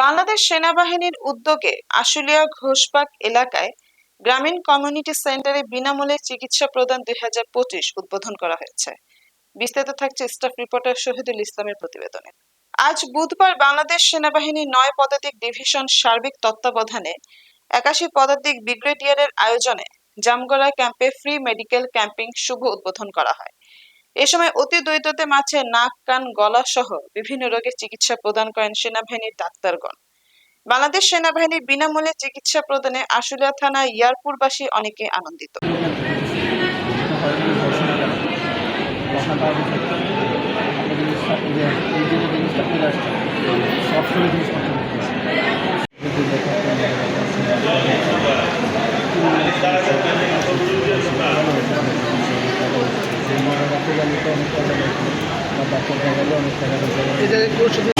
বাংলাদেশ সেনাবাহিনীর উদ্যোগে আশুলিয়া ঘোষবাগ এলাকায় গ্রামীণ কমিউনিটি সেন্টারে বিনামূল্যে চিকিৎসা প্রদান দুই হাজার পঁচিশ উদ্বোধন করা হয়েছে। বিস্তারিত থাকছে স্টাফ রিপোর্টার শহীদুল ইসলামের প্রতিবেদনে। আজ বুধবার বাংলাদেশ সেনাবাহিনী নয় পদাতিক ডিভিশন সার্বিক তত্ত্বাবধানে একাশি পদাতিক ব্রিগেডিয়ারের আয়োজনে জামগড়া ক্যাম্পে ফ্রি মেডিকেল ক্যাম্পিং শুভ উদ্বোধন করা হয়। এ সময় অতি দ্বৈততে মাঝে নাক, কান, গলা সহ বিভিন্ন রোগের চিকিৎসা প্রদান করেন সেনাবাহিনীর ডাক্তারগণ। বাংলাদেশ সেনাবাহিনীর বিনামূল্যে চিকিৎসা প্রদানে আশুলিয়া থানা ইয়ারপুরবাসী অনেকে আনন্দিত। সবসময় জিনিসপত্র অনেক টাকা এটা কি ওর সাথে